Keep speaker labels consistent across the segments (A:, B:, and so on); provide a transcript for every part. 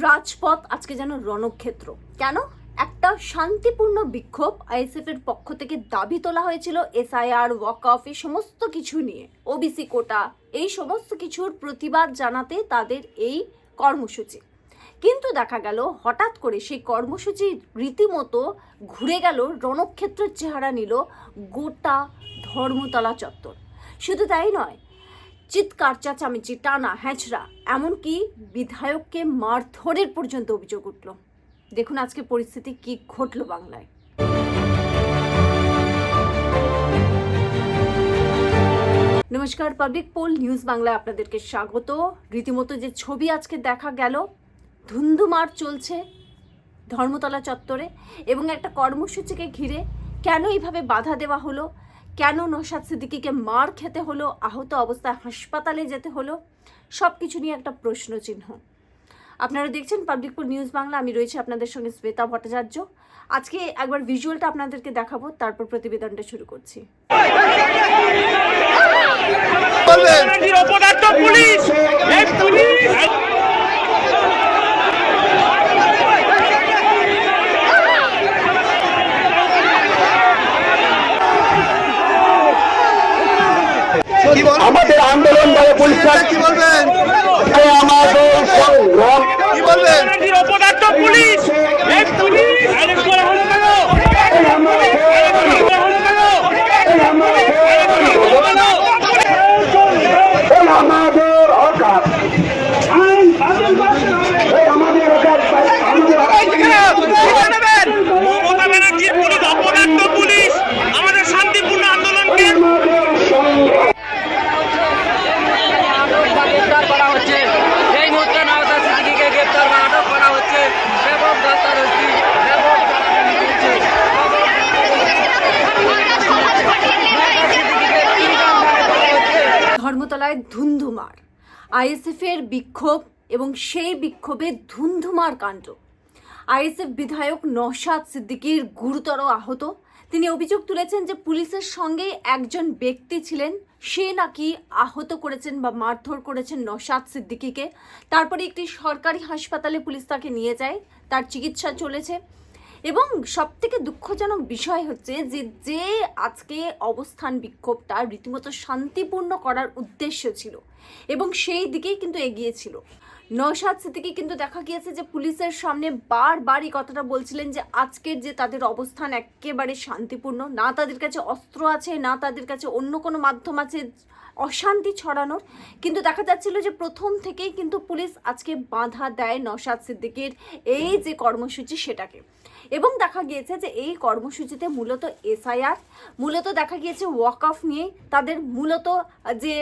A: রাজপথ আজকে যেন রণক্ষেত্র। কেন? একটা শান্তিপূর্ণ বিক্ষোভ আইএসএফ এর পক্ষ থেকে দাবি তোলা হয়েছিল এসআইআর, ওয়াক অফ এই সমস্ত কিছু নিয়ে। ওবিসি কোটা, এই সমস্ত কিছুর প্রতিবাদ জানাতে তাদের এই কর্মসূচি। কিন্তু দেখা গেল, হঠাৎ করে সেই কর্মসূচি রীতিমতো ঘুরে গেল, রণক্ষেত্রের চেহারা নিল গোটা ধর্মতলা চত্বর। শুধু তাই নয় চিৎকার, চেঁচামেচি, টানা হ্যাঁচড়া এমনকি বিধায়ককে মারধরের পর্যন্ত অভিযোগ উঠল। দেখুন আজকে পরিস্থিতি কি ঘটলো বাংলায়। নমস্কার, পাবলিক পোল নিউজ বাংলায় আপনাদেরকে স্বাগত। রীতিমতো যে ছবি আজকে দেখা গেল, ধুন্ধুমার চলছে ধর্মতলা চত্বরে এবং একটা কর্মসূচিকে ঘিরে কেন এইভাবে বাধা দেওয়া হলো কেন নৌশাদ সিদ্দিকিকে মার খেতে হলো আহত অবস্থায় হাসপাতালে যেতে হলো সব কিছু নিয়ে একটা প্রশ্ন চিহ্ন আপনারা দেখছেন পাবলিকপুর নিউজ বাংলা আমি রয়েছি আপনাদের সঙ্গে শ্বেতা ভট্টাচার্য। আজকে একবার ভিজুয়ালটা আপনাদেরকে দেখাবো তারপর প্রতিবেদনটা শুরু করছি।
B: পুলিশ এই পুলিশ
C: কি বল
D: আমাদের আন্দোলন বলে পরিষ্কার
C: কি বলবেন
D: আমাদের সংগ্রাম
C: কি বলবেন
B: রাজনীতির অপদার্থ পুলিশ এই পুলিশ অ্যারেস্ট করা হলো কেন অ্যারেস্ট করা হলো কেন অ্যারেস্ট করা হলো কেন
D: এই আমাদের অকার এই আমাদের অকার আমাদের
B: মমতা ব্যানার্জির পুলিশ অপদার্থ পুলিশ আমাদের শান্তিপূর্ণ আন্দোলনকে
E: গ্রেপ্তার করা হচ্ছে এই মুহূর্তে নওসাদ সিদ্দিকীকে গ্রেপ্তার বা আটক করা হচ্ছে ব্যাপক ধস্তাধস্তি ব্যাপক চালাচালি চলছে। নওশাদ সিদ্দিকীকে তিন ঘন্টায় করা হচ্ছে
A: ধর্মতলায় ধুন্ধুমার। আইএসএফের বিক্ষোভ এবং সেই বিক্ষোভে ধুন্ধুমার কাণ্ড। আইএসএফ বিধায়ক নওশাদ সিদ্দিকীর গুরুতর আহত। তিনি অভিযোগ তুলেছেন যে পুলিশের সঙ্গে একজন ব্যক্তি ছিলেন। সে নাকি আহত করেছেন বা মারধর করেছেন নওশাদ সিদ্দিকিকে। তারপরে একটি সরকারি হাসপাতালে পুলিশ তাকে নিয়ে যায়। তার চিকিৎসা চলেছে। এবং সব থেকে দুঃখজনক বিষয় হচ্ছে যে যে আজকে অবস্থান বিক্ষোভটা রীতিমতো শান্তিপূর্ণ করার উদ্দেশ্য ছিল এবং সেই দিকেই কিন্তু এগিয়েছিল নৌশাদ সিদ্দিকি কিন্তু দেখা গিয়েছে যে, পুলিশের সামনে বারবার এই কথাটা বলছিলেন যে, আজকের যে তাদের অবস্থান একেবারে শান্তিপূর্ণ। না তাদের কাছে অস্ত্র আছে, না তাদের কাছে অন্য কোনো মাধ্যম আছে অশান্তি ছড়ানোর কিন্তু দেখা যাচ্ছিল যে প্রথম থেকেই কিন্তু পুলিশ আজকে বাধা দেয় নসাদ সিদ্দিকের এই যে কর্মসূচি সেটাকে। এবং দেখা গিয়েছে যে এই কর্মসূচিতে মূলত এসআইআর, মূলত দেখা গিয়েছে ওয়াক অফ নিয়ে তাদের মূলত যে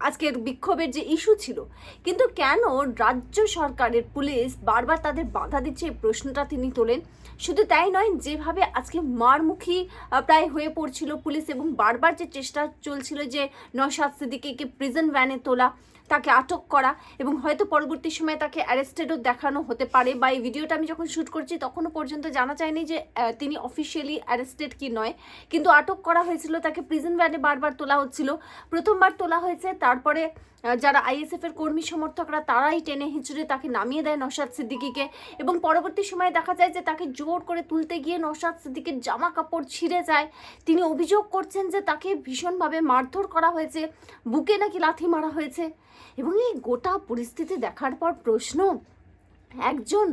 A: আজকের বিক্ষোভের যে ইস্যু ছিল, কিন্তু কেন রাজ্য সরকারের পুলিশ বারবার তাদের বাধা দিচ্ছে এই প্রশ্নটা তিনি তোলেন? শুধু তাই নয়, যেভাবে আজকে মারমুখী প্রায় হয়ে পড়ছিল পুলিশ এবং বারবার যে চেষ্টা চলছিল যে নশাদ সিদ্দিকিকে প্রিজন ভ্যানে তোলা তাকে আটক করা এবং হয়তো পরবর্তী সময়ে তাকে অ্যারেস্টেডও দেখানো হতে পারে বা এই ভিডিওটা আমি যখন শ্যুট করছি তখনও পর্যন্ত জানা যায়নি যে তিনি অফিসিয়ালি অ্যারেস্টেড কি নয়। কিন্তু আটক করা হয়েছিল, তাকে প্রিজন ভ্যানে বারবার তোলা হচ্ছিল। প্রথমবার তোলা হয়েছে, তারপরে যারা আইএসএফ এর কর্মী সমর্থকরা তারাই টেনে হিঁচড়ে তাকে নামিয়ে দেয় নশাদ সিদ্দিকিকে। এবং পরবর্তী সময়ে দেখা যায় যে, তাকে জোর করে তুলতে গিয়ে নশাদ সিদ্দিকের জামা কাপড় ছিঁড়ে যায়। তিনি অভিযোগ করছেন যে, তাকে ভীষণভাবে মারধর করা হয়েছে, বুকে নাকি লাথি মারা হয়েছে। এবং এই গোটা পরিস্থিতি দেখার পর প্রশ্ন, একজন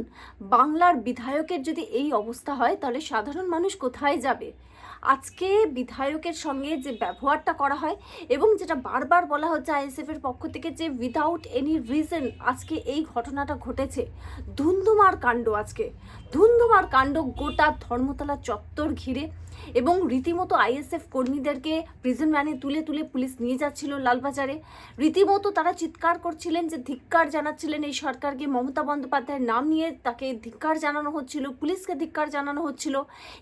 A: বাংলার বিধায়কের যদি এই অবস্থা হয়, তাহলে সাধারণ মানুষ কোথায় যাবে? আজকে বিধায়কের সঙ্গে যে ব্যবহারটা করা হয় এবং যেটা বারবার বলা হচ্ছে আইএসএফ এর পক্ষ থেকে যে উইদাউট এনি রিজন আজকে এই ঘটনাটা ঘটেছে, ধুন্ধুমার কাণ্ড আজকে। ধুন্ধুমার কাণ্ড গোটা ধর্মতলা চত্বর ঘিরে। এবং রীতিমতো আইএসএফ কর্মীদেরকে প্রিজন ভ্যানে তুলে তুলে পুলিশ নিয়ে যাচ্ছিল লালবাজারে। রীতিমতো তারা চিৎকার করছিলেন যে ধিক্কার জানাচ্ছিলেন এই সরকারকে। মমতা বন্দ্যোপাধ্যায়ের নাম নিয়ে তাকে ধিক্কার জানানো হচ্ছিল, পুলিশকে ধিক্কার জানানো হচ্ছিল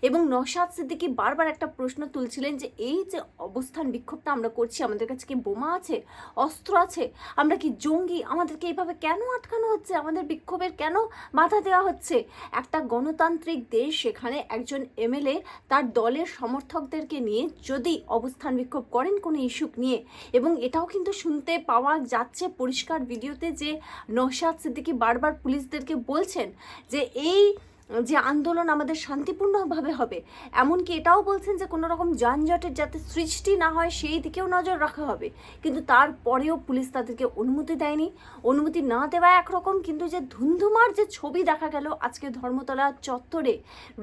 A: এবং নশাদ সিদ্দিকি বারবার একটা প্রশ্ন তুলছিলেন যে এই যে অবস্থান বিক্ষোভটা আমরা করছি, আমাদের কাছে কি বোমা আছে, অস্ত্র আছে, আমরা কি জঙ্গি, আমাদেরকে এইভাবে কেন আটকানো হচ্ছে, আমাদের বিক্ষোভের কেন বাধা দেওয়া হচ্ছে? একটা গণতান্ত্রিক দেশ, সেখানে একজন এমএলএ তার দলের সমর্থকদেরকে নিয়ে যদি অবস্থান বিক্ষোভ করেন কোনো ইস্যুক নিয়ে, এবং এটাও কিন্তু শুনতে পাওয়া যাচ্ছে পরিষ্কার ভিডিওতে যে নৌশাদ সিদ্দিকি বারবার পুলিশদেরকে বলছেন যে এই যে আন্দোলন আমাদের শান্তিপূর্ণভাবে হবে। এমনকি এটাও বলছেন যে কোনো রকম যানজটের যাতে সৃষ্টি না হয়, সেই দিকেও নজর রাখা হবে। কিন্তু তারপরেও পুলিশ তাদেরকে অনুমতি দেয়নি। অনুমতি না দেওয়া একরকম কিন্তু যে ধুন্ধুমার যে ছবি দেখা গেল আজকে ধর্মতলা চত্বরে,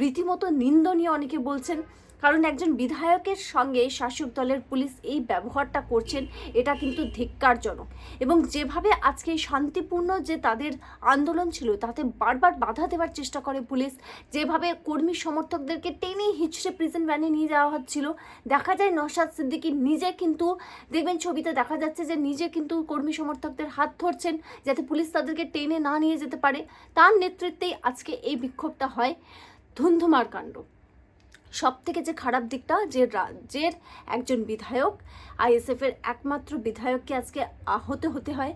A: রীতিমতো নিন্দনীয় অনেকে বলছেন কারণ একজন বিধায়কের সঙ্গে শাসক দলের পুলিশ এই ব্যবহারটা করছেন, এটা কিন্তু ধিক্কারজনক। এবং যেভাবে আজকে শান্তিপূর্ণ যে তাদের আন্দোলন ছিল, তাতে বারবার বাধা দেওয়ার চেষ্টা করে পুলিশ, যেভাবে কর্মী সমর্থকদেরকে টেনে হিচড়ে প্রিজন ভ্যানে নিয়ে যাওয়া হচ্ছিল, দেখা যায় নশাদ সিদ্দিকী নিজে কিন্তু, দেখবেন ছবিতে দেখা যাচ্ছে যে নিজে কিন্তু কর্মী সমর্থকদের হাত ধরছেন, যাতে পুলিশ তাদেরকে টেনে না নিয়ে যেতে পারে। তার নেতৃত্বেই আজকে এই বিক্ষোভটা হয় ধুন্ধুমার কাণ্ড। সব থেকে যে খারাপ দিকটা, যে রাজ্যের একজন বিধায়ক আইএসএফ এর একমাত্র বিধায়ককে আজকে আহত হতে হয়।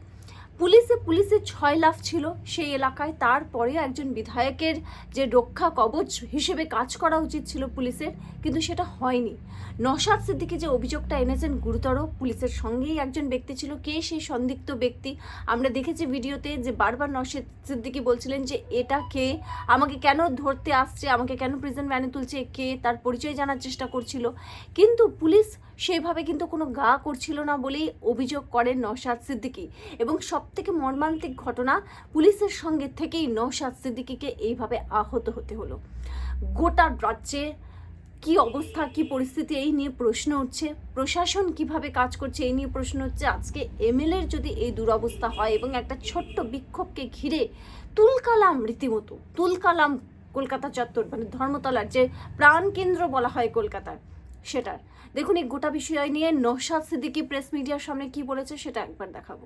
A: পুলিশে পুলিশে ছয় লাফ ছিল সেই এলাকায়। তারপরে একজন বিধায়কের যে রক্ষা কবচ হিসেবে কাজ করা উচিত ছিল পুলিশের, কিন্তু সেটা হয়নি। নশাদ সিদ্দিকি যে অভিযোগটা এনেছেন গুরুতর, পুলিশের সঙ্গেই একজন ব্যক্তি ছিল। কে সেই সন্দিগ্ধ ব্যক্তি? আমরা দেখেছি ভিডিওতে যে বারবার নশাদ সিদ্দিকি বলছিলেন যে, এটা কে? আমাকে কেন ধরতে আসছে? আমাকে কেন প্রিজন ভ্যানে তুলছে? কে? তার পরিচয় জানার চেষ্টা করছিল। কিন্তু পুলিশ সেভাবে কিন্তু কোনো গা করছিল না বলেই অভিযোগ করেন নওশাদ সিদ্দিকি। এবং সব থেকে মর্মান্তিক ঘটনা পুলিশের সঙ্গে থেকেই নওশাদ সিদ্দিকীকে এইভাবে আহত হতে হলো। গোটা রাজ্যে কি অবস্থা, কি পরিস্থিতি, এই নিয়ে প্রশ্ন উঠছে। প্রশাসন কীভাবে কাজ করছে, এই নিয়ে প্রশ্ন হচ্ছে আজকে এমএলএর যদি এই দুরবস্থা হয় এবং একটা ছোট্ট বিক্ষোভকে ঘিরে তুলকালাম রীতিমতো, তুলকালাম কলকাতা চত্বর মানে ধর্মতলার যে প্রাণকেন্দ্র বলা হয় কলকাতার সেটার। দেখুন, এই গোটা বিষয় নিয়ে নৌশাদ সিদ্দিকী প্রেস মিডিয়ার সামনে কি বলেছে সেটা একবার দেখাবো।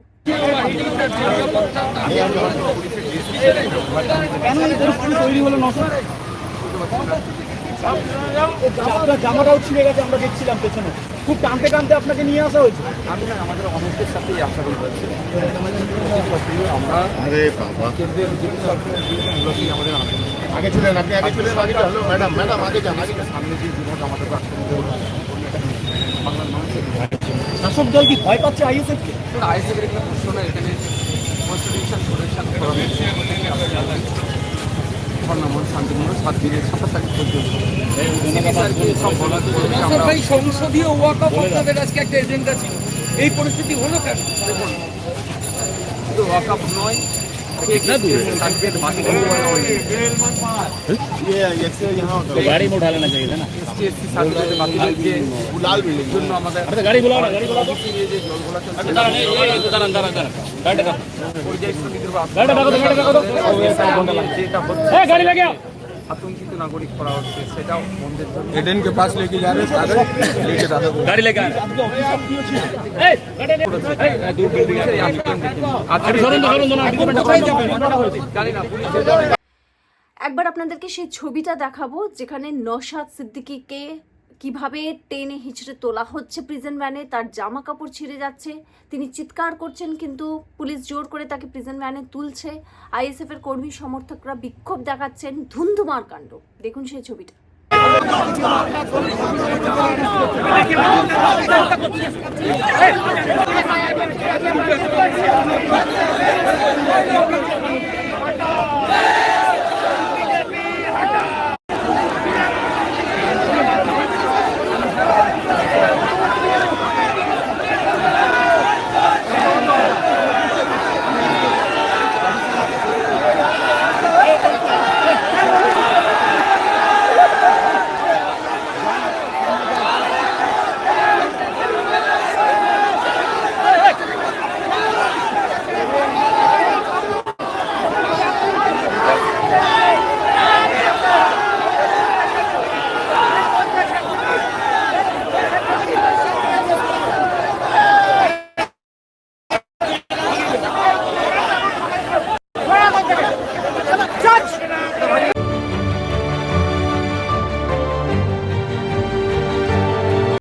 F: জামাটাও ছিঁড়ে গেছে, আমরা দেখছিলাম পেছনে। খুব টানতে টানতে আপনাকে নিয়ে আসা হয়েছে?
G: আমি না আমাদের অনেকের সাথেই আমরা কেন্দ্রের আমাদের
C: আগে আপনি আগে ম্যাডাম ম্যাডাম আগে যান আগে যান।
G: সামনে যে জীবন আমাদের রাখতে বাংলার মানুষের
F: শাসক দল কি ভয় পাচ্ছে আইএসএফ কে?
G: প্রশ্ন না এখানে কনস্টিটিউশন প্রোটেকশন করা হয়েছে ধর্ণামন শান্তিমূল সাত দিনের সাতাশ তারিখ পর্যন্ত স্যারকে সব বলার পরে আমরা
E: ভাই সংসদীয় ওয়াকআপ আপনাদের আজকে একটা এজেন্ডা ছিল এই পরিস্থিতি হলো কেন
G: দেখুন শুধু ওয়াকআপ নয় সার্টিফিকেট বাতিল করা হয়নি
F: গাড়ি में उठाना चाहिए था ना
G: এসসি এসসি সার্টিফিকেট বাতিল হয়েছে
C: লাল বিল্ডিং
G: জন্য আমাদের
F: गाड़ी बुलाओ ना गाड़ी
G: এই যে জলগুলো চলছে
F: दारा दारा दारा गाड़ी लगा
G: পরিযায়ী শ্রমিকদের বা
F: গাড়িটা রাখো তো, গাড়িটা রাখো তো।
G: যেটা হচ্ছে
F: ए गाड़ी लगे आओ
G: আতঙ্কিত নাগরিক করা হচ্ছে সেটাও বন্ধের জন্য
C: एडेन के पास लेके जा रहे हैं सागर लेके दादा को
F: गाड़ी लेके आ ए गाड़ी ले ए दूर दूर
G: পুলিশের এই আচরণ দেখুন।
F: আরে ধরুন তো, ধরুন তো, না, আটকে
G: কোথায় যাবেন? জানি না পুলিশের
A: একবার আপনাদেরকে সেই ছবিটা দেখাবো যেখানে নশাদ সিদ্দিকীকে কীভাবে টেনে হিচড়ে তোলা হচ্ছে প্রিজন ভ্যানে তার জামা কাপড় ছিঁড়ে যাচ্ছে। তিনি চিৎকার করছেন, কিন্তু পুলিশ জোর করে তাকে প্রিজন ভ্যানে তুলছে। আইএসএফ এর কর্মী সমর্থকরা বিক্ষোভ দেখাচ্ছেন ধুন্ধুমার কাণ্ড। দেখুন সেই ছবিটা।